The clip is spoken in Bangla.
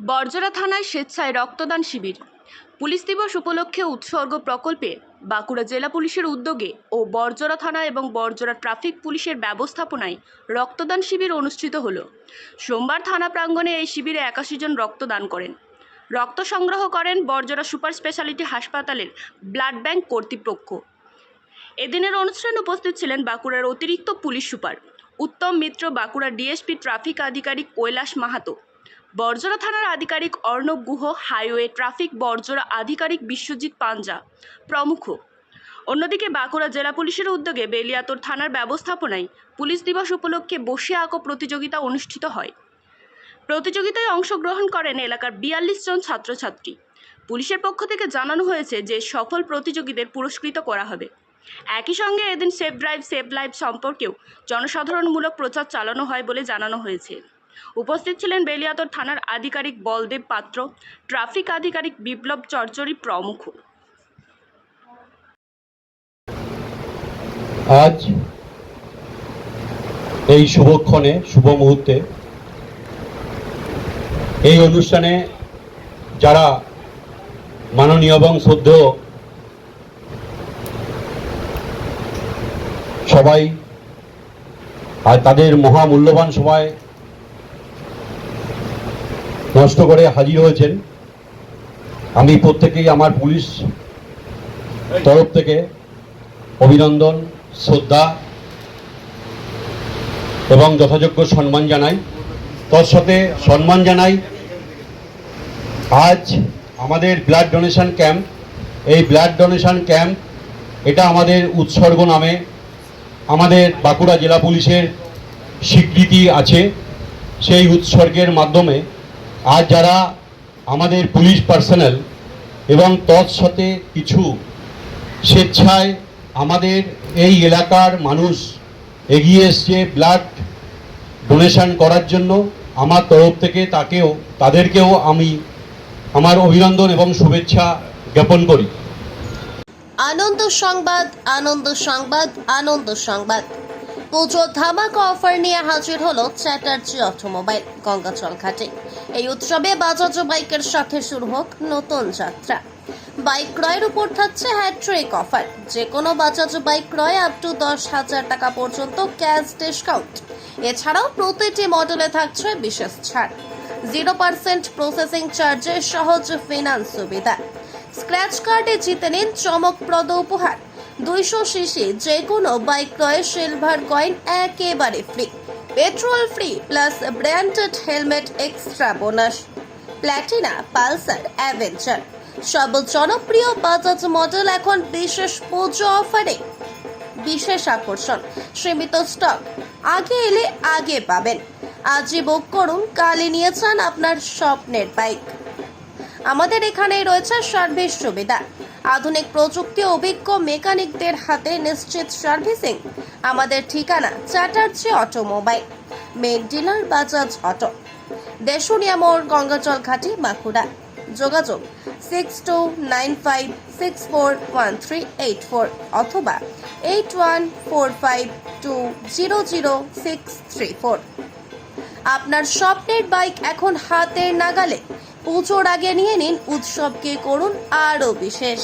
বর্জরা থানায় স্বেচ্ছায় রক্তদান শিবির। পুলিশ দিবস উপলক্ষে উৎসর্গ প্রকল্পে বাঁকুড়া জেলা পুলিশের উদ্যোগে ও বর্জরা থানা এবং বর্জরা ট্রাফিক পুলিশের ব্যবস্থাপনায় রক্তদান শিবির অনুষ্ঠিত হলো। সোমবার থানা প্রাঙ্গণে এই শিবিরে একাশি জন রক্তদান করেন। রক্ত সংগ্রহ করেন বর্জরা সুপার স্পেশালিটি হাসপাতালের ব্লাড ব্যাংক কর্তৃপক্ষ। এদিনের অনুষ্ঠানে উপস্থিত ছিলেন বাঁকুড়ার অতিরিক্ত police super, Uttam Mitra Bankura DSP traffic আধিকারিক কৈলাস মাহাতো। বর্জরা থানার আধিকারিক অর্ণব গুহ, হাইওয়ে ট্রাফিক বর্জরা আধিকারিক বিশ্বজিৎ পাঞ্জা প্রমুখ। অন্যদিকে বাঁকুড়া জেলা পুলিশের উদ্যোগে বেলিয়াতর থানার ব্যবস্থাপনায় পুলিশ দিবস উপলক্ষে বসে আঁকো প্রতিযোগিতা অনুষ্ঠিত হয়। প্রতিযোগিতায় অংশগ্রহণ করেন এলাকার বিয়াল্লিশ জন ছাত্রছাত্রী। পুলিশের পক্ষ থেকে জানানো হয়েছে যে সফল প্রতিযোগীদের পুরস্কৃত করা হবে। একই সঙ্গে এদিন সেফ ড্রাইভ সেভ লাইফ সম্পর্কেও জনসাধারণমূলক প্রচার চালানো হয় বলে জানানো হয়েছে। উপস্থিত ছিলেন বেলিয়াতর থানার আধিকারিক বলদেব পাত্র, ট্রাফিক আধিকারিক বিপ্লব চরচরি প্রমুখ। আজ এই শুভক্ষণে, শুভ মুহূর্তে, এই অনুষ্ঠানে যারা মাননীয় এবং শ্রদ্ধেয় সবাই, আর তাদের মহামূল্যবান সময় নষ্ট করে হাজির হয়েছেন। আমি প্রত্যেকেই আমার পুলিশ তরফ থেকে অভিনন্দন, শ্রদ্ধা এবং যথাযোগ্য সম্মান জানাই। তৎসাথে সম্মান জানাই, আজ আমাদের ব্লাড ডোনেশন ক্যাম্প এই ব্লাড ডোনেশন ক্যাম্প এটা আমাদের উৎসর্গ নামে আমাদের বাঁকুড়া জেলা পুলিশের স্বীকৃতি আছে। সেই উৎসর্গের মাধ্যমে আজ যারা আমাদের পুলিশ পার্সোনাল এবং তৎসাথে কিছু স্বেচ্ছায় আমাদের এই এলাকার মানুষ এগিয়ে এসছে ব্লাড ডোনেশন করার জন্য, আমার তরফ থেকে তাকেও, তাদেরকেও আমি আমার অভিনন্দন এবং শুভেচ্ছা জ্ঞাপন করি। আনন্দ সংবাদ আনন্দ সংবাদ আনন্দ সংবাদ। পুজো ধামাকা অফার নিয়ে হাজির হলো চ্যাটার্জি অটোমোবাইল গঙ্গাচল ঘাটে। এই উৎসবে বাজাজ বাইকের সাথে শুরু হোক নতুন যাত্রা। বাইক ক্রয়ের উপর থাকছে হ্যাট্রিক অফার। যে কোনো বাজাজ বাইক ক্রয় আপ টু দশ হাজার টাকা পর্যন্ত ক্যাশ ডিসকাউন্ট। এছাড়াও প্রতিটি মডেলে থাকছে বিশেষ ছাড়। জিরো পার্সেন্ট প্রসেসিং চার্জে সহজ ফিনান্স সুবিধা। স্ক্র্যাচ কার্ডে জিতে নিন চমকপ্রদ উপহার। দুইশো সিসি যে কোনো বাইক ক্রয়ে, সিলভার কয়েন একেবারে free petrol free plus branded helmet extra bonus Platina Pulsar Avenger সব জনপ্রিয় বাজাজ মডেল এখন বিশেষ পুজো অফারে বিশেষ আকর্ষণ, সীমিত স্টক আগে এলে আগে পাবেন। আজই বুক করুন, কালই নিয়ে আপনার স্বপ্নের বাইক আমাদের এখানেই রয়েছে সার্ভিস সুবিধা। আধুনিক প্রযুক্তি অভিজ্ঞ মেকানিকদের হাতে নিশ্চিত সার্ভিসিং। আমাদের ঠিকানা Chatterjee automobile main dealer Bajaj auto. Deshunia মোড়, গঙ্গাচল ঘাটি, বাঁকুড়া। যোগাযোগ six two nine five six four one three eight four অথবা eight one four five two zero zero six three four আপনার স্বপ্নের বাইক এখন হাতের নাগালে। পুজোর আগে নিয়ে নিন উৎসবকে করুন আরও বিশেষ।